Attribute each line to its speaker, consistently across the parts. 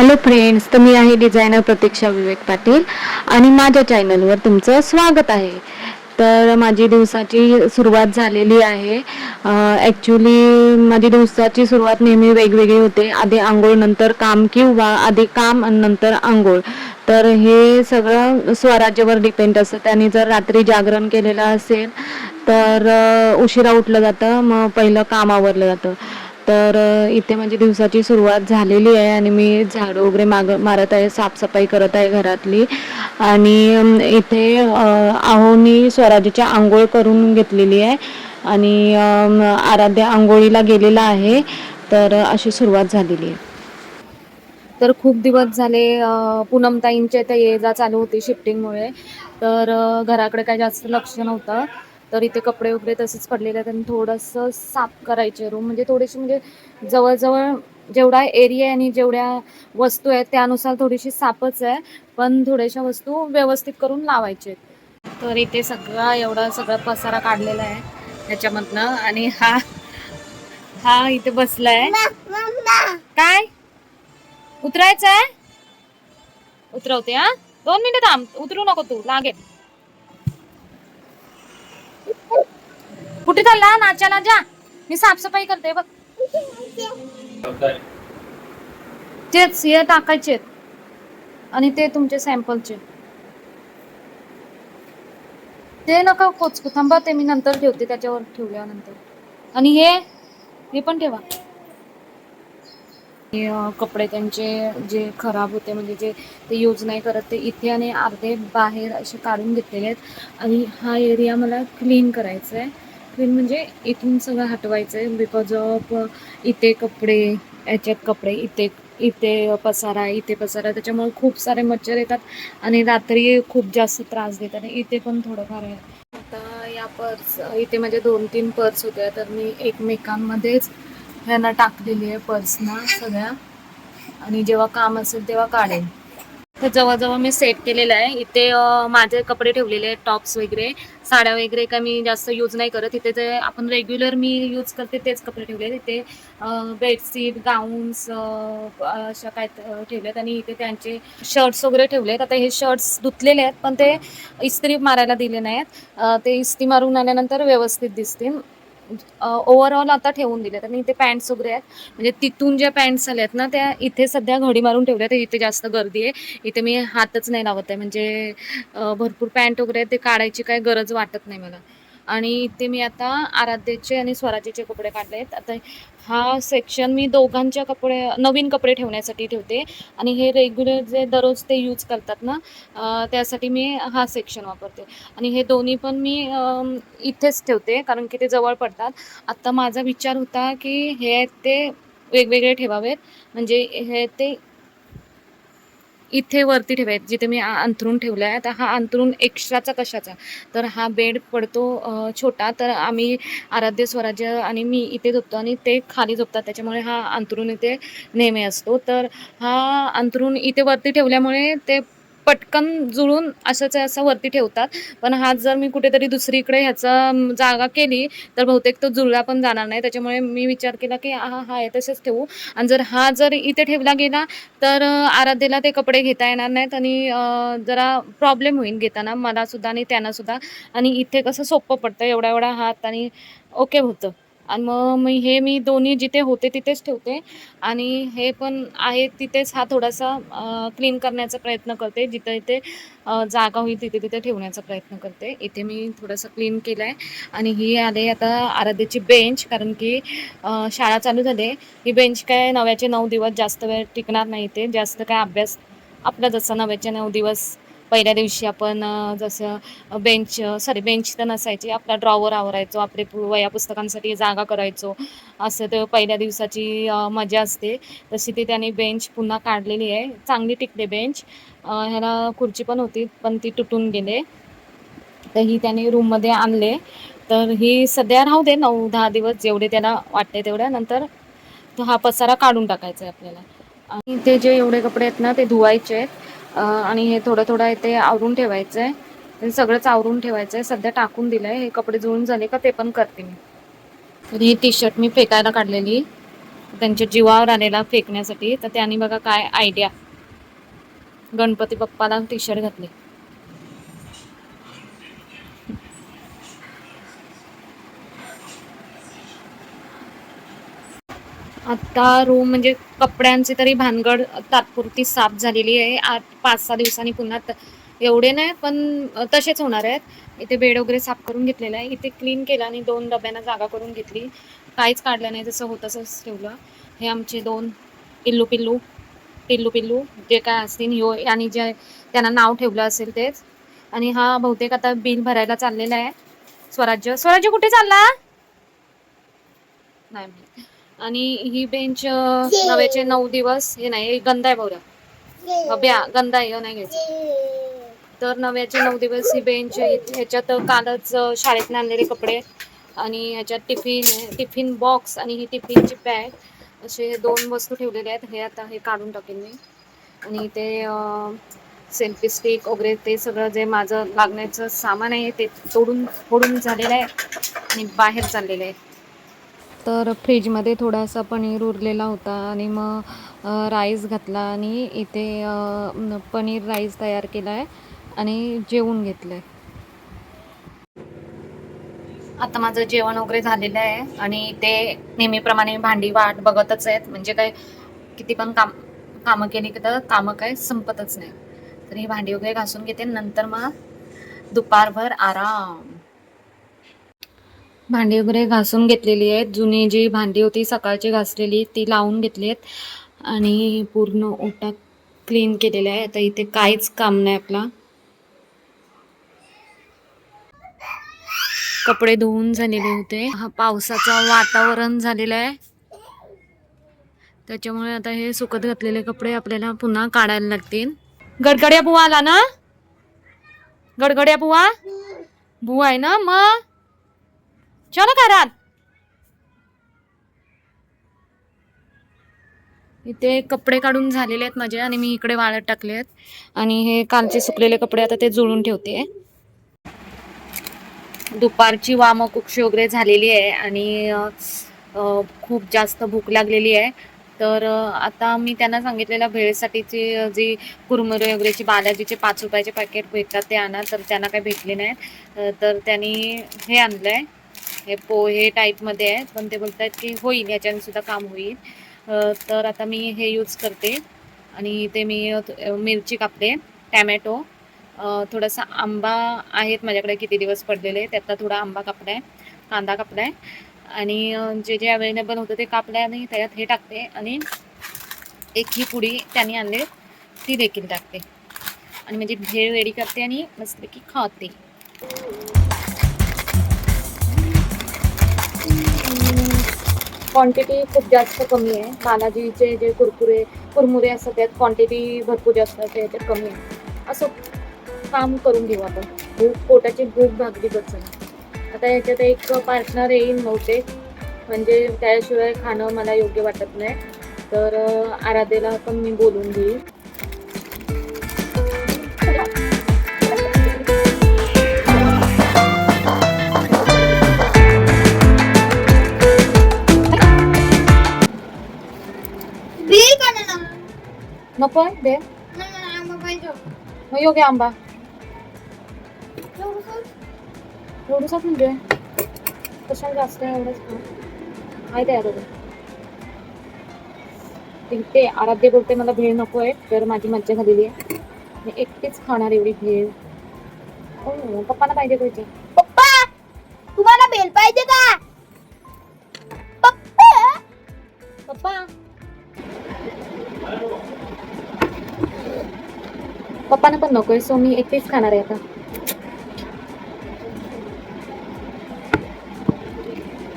Speaker 1: Hello friends तर मी आहे designer प्रतीक्षा विवेक पाटील आणि माझ्या चॅनलवर तुमचं स्वागत आहे. तर माझी दिवसाची सुरुवात झालेली आहे. ॲक्च्युली माझी दिवसाची सुरुवात नेहमी वेगवेगळी होते. आधी आंघोळ नंतर काम किंवा आधी काम नंतर आंघोळ. तर हे सगळं स्वराज्यावर डिपेंड असतं. त्यांनी जर रात्री जागरण केलेलं असेल तर उशिरा उठलं जातं मग पहिलं काम आवरलं जातं. तर इथे म्हणजे दिवसाची सुरुवात झालेली आहे आणि मी झाडू वगैरे माग मारत आहे साफसफाई करत आहे घरातली. आणि इथे आहोनी स्वराज्याची आंघोळ करून घेतलेली आहे. आणि आराध्या आंघोळीला गेलेला आहे. तर अशी सुरुवात झालेली आहे. तर खूप दिवस झाले पूनमताईंच्या इथे ये जा चालू होती शिफ्टिंगमुळे तर घराकडे काही जास्त लक्ष नव्हतं. तर इथे कपडे वगैरे तसेच पडलेले आहेत आणि थोडंसं साफ करायचे रूम म्हणजे थोडीशी म्हणजे जवळजवळ जेवढा एरिया आहे आणि जेवढ्या वस्तू आहेत त्यानुसार थोडीशी साफच आहे पण थोड्याशा वस्तू व्यवस्थित करून लावायचे तर इथे सगळा एवढा सगळा पसारा काढलेला आहे ह्याच्यामधनं आणि हा हा इथे बसलाय. काय? उतरायचं आहे उतरवते हा? दोन मिनिटं थांब. उतरू नको तू लागेल. कुठे चालला नाचाला जा. मी साफसफाई करते बघ. तेच हे टाकायचे आणि ते तुमचे सॅम्पलचे. ते नका कोचकू थांबा ते मी नंतर ठेवते त्याच्यावर ठेवल्यानंतर. आणि हे हे पण ठेवा. हे, कपडे त्यांचे जे खराब होते म्हणजे जे ते यूज नाही करत ते इथे आणि अर्धे बाहेर असे काढून घेतलेले आहेत. आणि हा एरिया मला क्लीन करायचा आहे. क्लीन म्हणजे इथून सगळं हटवायचं आहे बिकॉज ऑफ इथे कपडे याच्यात कपडे इथे इथे पसारा इथे पसारा. त्याच्यामुळे खूप सारे मच्छर येतात आणि रात्री खूप जास्त त्रास देतात आणि इथे पण थोडंफार आहे. आता या पर्स इथे माझे दोन तीन पर्स होत्या तर मी एकमेकांमध्येच ह्यांना टाकलेली आहे पर्सना सगळ्या. आणि जेव्हा काम असेल तेव्हा काढेन. तर जवळजवळ मी सेट केलेलं आहे इथे माझे कपडे ठेवलेले आहेत टॉप्स वगैरे साड्या वगैरे काय मी जास्त यूज नाही करत. इथे जे आपण रेग्युलर मी यूज करते तेच कपडे ठेवले आहेत. इथे बेडशीट गाऊन्स अशा काय त- ठेवलेत आणि इथे त्यांचे शर्ट्स वगैरे ठेवलेत आता हे शर्ट्स धुतलेले आहेत पण ते इस्त्री मारायला दिले नाहीत. आहेत ते इस्त्री मारून आल्यानंतर व्यवस्थित दिसतील. ओव्हरऑल आता ठेवून दिलेत. आणि इथे पॅन्ट्स वगैरे आहेत. म्हणजे तिथून ज्या पॅन्ट्स आल्या आहेत ना त्या इथे सध्या घडी मारून ठेवल्या आहेत. इथे जास्त गर्दी आहे. इथे मी हातच नाही लावत आहे. म्हणजे भरपूर पॅन्ट वगैरे ते काढायची काय गरज वाटत नाही मला. आणि इथे मी आता आराध्याचे आणि स्वराज्याचे कपडे काढले आहेत. आता हा सेक्शन मी दोघांच्या कपडे नवीन कपडे ठेवण्यासाठी ठेवते. आणि हे रेग्युलर जे दररोज ते यूज करतात ना त्यासाठी मी हा सेक्शन वापरते. आणि हे दोन्ही पण मी इथेच ठेवते कारण की ते जवळ पडतात. आत्ता माझा विचार होता की हे आहेत ते वेगवेगळे ठेवावेत. म्हणजे हे ते इथे वरती ठेवायचे जिथे मी अंथरून अंथरूण ठेवलं आहे आता हा अंथरूण एक्स्ट्राचा कशाचा? तर हा बेड पडतो छोटा तर आम्ही आराध्य स्वराज्य आणि मी इथे झोपतो आणि ते खाली झोपतात त्याच्यामुळे हा अंथरूण इथे नेहमी असतो. तर हा अंथरूण इथे वरती ठेवल्यामुळे ते पटकन जुळून असंच असं वरती ठेवतात. पण हा जर मी कुठेतरी दुसरीकडे ह्याचा जागा केली तर बहुतेक तो जुळला पण जाणार नाही. त्याच्यामुळे मी विचार केला की हा हा आहे तसंच ठेवू. आणि जर हा जर इथे ठेवला गेला तर आराध्येला आराध्यला ते कपडे घेता येणार नाहीत आणि जरा प्रॉब्लेम होईल घेताना मला सुद्धा आणि त्यांना सुद्धा आणि इथे कसं सोपं पडतं एवढा एवढा हात आणि ओके होतं. आणि मग मी हे मी दोन्ही जिथे होते तिथेच ठेवते. आणि हे पण आहे तिथेच हा थोडासा क्लीन करण्याचा प्रयत्न करते. जिथे इथे जागा होईल तिथे तिथे ठेवण्याचा प्रयत्न करते. इथे मी थोडंसं क्लीन केलं आहे आणि ही आले आता आराध्याची बेंच कारण की शाळा चालू झाली. आहे ही बेंच काय नव्याचे नऊ दिवस जास्त वेळ टिकणार नाही ते जास्त काय अभ्यास आपला जसा नव्याचे नऊ दिवस पहिल्या दिवशी आपण जसं बेंच सॉरी बेंच तर नसायची आपला ड्रॉवर आवरायचो आपले वया वह्या पुस्तकांसाठी जागा करायचो. असं ते पहिल्या दिवसाची मजा असते. तशी ती त्याने बेंच पुन्हा काढलेली आहे. चांगली टिकले बेंच ह्याला खुर्ची पण होती पण ती तुटून गेले. तर ही त्याने रूममध्ये आणले. तर ही सध्या राहू दे नऊ दहा दिवस जेवढे त्याला वाटते तेवढ्या. नंतर तो हा पसारा काढून टाकायचा आहे आपल्याला. आणि ते जे एवढे कपडे आहेत ना ते धुवायचे आहेत. आणि हे थोडं थोडं इथे ते आवरून ठेवायचं आहे सगळंच आवरून ठेवायचं आहे सध्या टाकून दिलं आहे हे कपडे जुळून झाले का ते पण करते मी. तर ही टी शर्ट मी फेकायला काढलेली. त्यांच्या जीवावर आलेला फेकण्यासाठी. तर त्यांनी बघा काय आयडिया गणपती बाप्पाला टी शर्ट घातली. आता रूम म्हणजे कपड्यांची तरी भानगड तात्पुरती साफ झालेली आहे. आठ पाच सहा दिवसांनी पुन्हा एवढे नाही पण तसेच होणार आहेत. इथे बेड वगैरे साफ करून घेतलेला आहे. इथे क्लीन केला आणि दोन डब्यांना जागा करून घेतली. काहीच काढलं नाही जसं होतं तसंच ठेवलं. हे आमचे दोन पिल्लू पिल्लू पिल्लू पिल्लू जे काय असतील ह्यो आणि जे त्यांना नाव ठेवलं असेल तेच. आणि हा बहुतेक आता बिल भरायला चाललेला आहे. स्वराज्य स्वराज्य कुठे चालला? नाही आणि ही बेंच नव्याचे नऊ दिवस हे नाही हे गंदा आहे बघा ब्या गंदा आहे नाही घ्यायचं. तर नव्याचे नऊ दिवस ही बेंच ह्याच्यात कालच शाळेत शाळेतून आणलेले कपडे आणि ह्याच्यात टिफिन टिफिन बॉक्स आणि ही टिफिनची बॅग. असे दोन वस्तू ठेवलेले आहेत. हे आता हे काढून टाकेन मी. आणि ते सेल्फी स्टिक वगैरे ते सगळं जे माझं लागण्याचं सामान आहे ते तोडून फोडून झालेलं आहे आणि बाहेर चाललेलं आहे. तर फ्रीजमध्ये थोडासा पनीर उरलेला होता आणि मग राईस घातला आणि इथे पनीर राईस तयार केला आहे आणि जेवून घेतलं आहे आता माझं जेवण वगैरे झालेलं आहे आणि ते नेहमीप्रमाणे भांडी वाट बघतच आहेत. म्हणजे काय किती पण काम कामं केली तर कामं काय संपतच नाही. तर ही भांडी वगैरे घासून घेते. नंतर मग दुपारभर आराम. भांडी वगैरे घासून घेतलेली आहेत. जुनी जी भांडी होती सकाळची घासलेली ती लावून घेतली आहेत आणि पूर्ण ओटा क्लीन केलेला आहे आता इथे काहीच काम नाही आपला. कपडे धुवून झालेले होते. हा पावसाचं वातावरण झालेलं आहे. त्याच्यामुळे आता हे सुकत घातलेले कपडे आपल्याला पुन्हा काढायला लागतील. गडगड्या बुवा आला ना? गडगड्या बुवा? बुवा आहे ना मग? चलो घरात. इथे कपडे काढून झालेले आहेत माझे आणि मी इकडे वाळत टाकले आहेत. आणि हे कालचे सुकलेले कपडे आता ते जुळून ठेवते. दुपारची वाम कुक्षी वगैरे झालेली आहे आणि खूप जास्त भूक लागलेली आहे. तर आता मी त्यांना सांगितलेल्या भेळसाठीची जी कुरमुरे वगैरेची बालाजीचे पाच रुपयाचे पॅकेट भेटतात ते आणा. तर त्यांना काही भेटले नाहीत. तर त्यांनी हे आणलं आहे हे पोहे टाईपमध्ये आहे पण ते बोलत आहेत की होईल याच्याने सुद्धा काम होईल. तर आता मी हे यूज करते आणि ते मी मिरची कापते टॅमॅटो. थोडासा आंबा आहेत माझ्याकडे किती दिवस पडलेले त्यातला थोडा आंबा कापला आहे कांदा कापला आहे आणि जे जे अवेलेबल होतं ते कापलं आहे आणि त्याच्यात हे टाकते आणि एक ही पुडी त्यांनी आणले ती देखील टाकते. आणि म्हणजे भेळ रेडी करते आणि मस्तपैकी खाते. क्वांटिटी खूप जास्त कमी आहे. बालाजीचे जे कुरकुरे कुरमुरे असतात त्यात क्वांटिटी भरपूर जास्त असते याच्यात कमी आहे. असं काम करून घेऊ आपण. भूक पोटाची भूक भागली बसून आता याच्यात एक पार्टनर येईल नव्हते म्हणजे त्याशिवाय खाणं मला योग्य वाटत नाही. तर आराधेला पण मी बोलून घेईल. नको आहे दे.
Speaker 2: नाही, नाही, आंबा.
Speaker 1: आंबा
Speaker 2: थोडंसं.
Speaker 1: एवढंच कशाला जास्त आहे एवढंच आहे आता ते ते आराध्य बोलते मला भेळ नको आहे. तर माझी मज्जा झालेली आहे. मी एकटीच खाणार एवढी भेळ. हो पप्पांना पाहिजे पाहिजे
Speaker 2: पप्पा तुम्हाला बेल पाहिजे का? पप्पा!
Speaker 1: पप्पा! पप्पांना पण नकोय सो मी एकटीच खाणार आहे आता.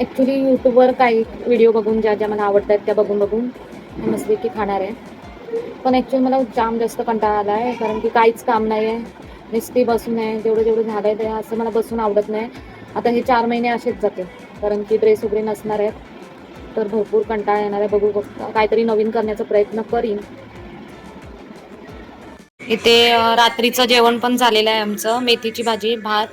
Speaker 1: ॲक्च्युली यूट्यूबवर काही व्हिडिओ बघून ज्या ज्या मला आवडतात त्या बघून बघून मस्ती मस्तपैकी खाणार आहे. पण ॲक्च्युली मला जाम जास्त कंटाळा आला आहे कारण की काहीच काम नाही आहे. नुसती बसून आहे जेवढं जेवढं झालं आहे ते असं मला बसून आवडत नाही. आता हे चार महिने असेच जाते कारण की ड्रेस वगैरे नसणार आहेत. तर भरपूर कंटाळा येणार आहे बघू बघ. काहीतरी नवीन करण्याचा प्रयत्न करीन. इथे रात्रीचं जेवण पण झालेलं आहे आमचं. मेथीची भाजी भात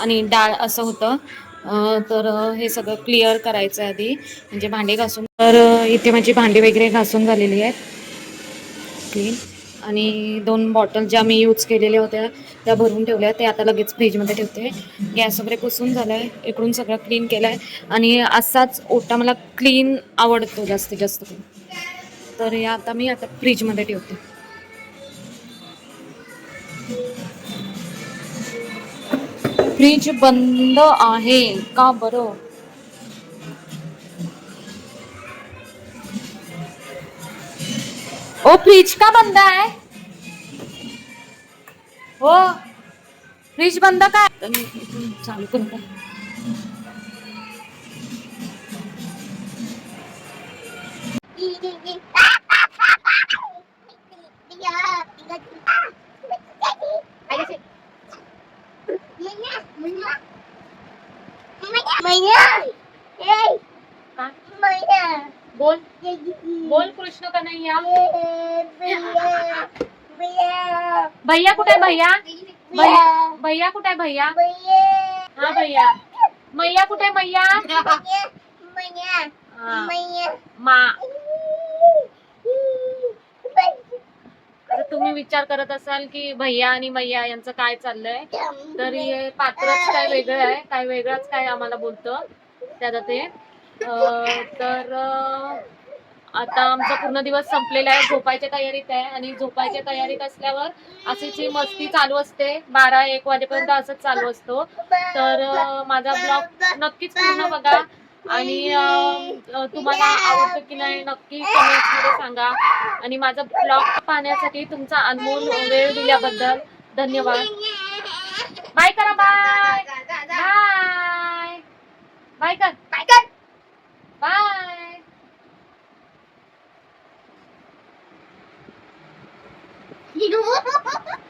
Speaker 1: आणि डाळ असं होतं. तर हे सगळं क्लिअर करायचं आहे आधी. म्हणजे भांडे घासून. तर इथे माझी भांडी वगैरे घासून झालेली आहेत. क्लीन आणि दोन बॉटल ज्या मी यूज केलेल्या होत्या त्या भरून ठेवल्या ते आता लगेच फ्रीजमध्ये ठेवते. गॅस वगैरे पुसून झालं आहे इकडून सगळं क्लीन केलं आहे आणि असाच ओटा मला क्लीन आवडतो जास्तीत जास्त. करून. तर हे आता मी आता फ्रीजमध्ये ठेवते. फ्रीज बंद आहे. का बरं? ओ फ्रीज का बंद आहे? हो. फ्रीज बंद काय चालू करतो बोल भैया कुठे भैया? भैया भैया कुठे आहे भैया? हा भैया. मैया कुठे मैया? मा. तुम्ही विचार करत असाल की भैया आणि मैया यांचं काय चाललंय? तर हे पात्रच काय वेगळं आहे? काय वेगळंच काय आम्हाला बोलतं? त्यात ते. तर आता आमचा पूर्ण दिवस संपलेला आहे. झोपायच्या तयारीत आहे आणि झोपायच्या तयारीत असल्यावर अशीच ही मस्ती चालू असते. बारा एक वाजेपर्यंत असंच चालू असतो. तर माझा ब्लॉग नक्कीच पूर्ण बघा. आणि तुम्हाला आवडतं की नाही नक्की कमेंट्समध्ये सांगा. आणि माझा ब्लॉग पाहण्यासाठी तुमचा अनमोल वेळ दिल्याबद्दल धन्यवाद. बाय करा बाय. बाय. बाय कर. बाय.
Speaker 2: Hahaha.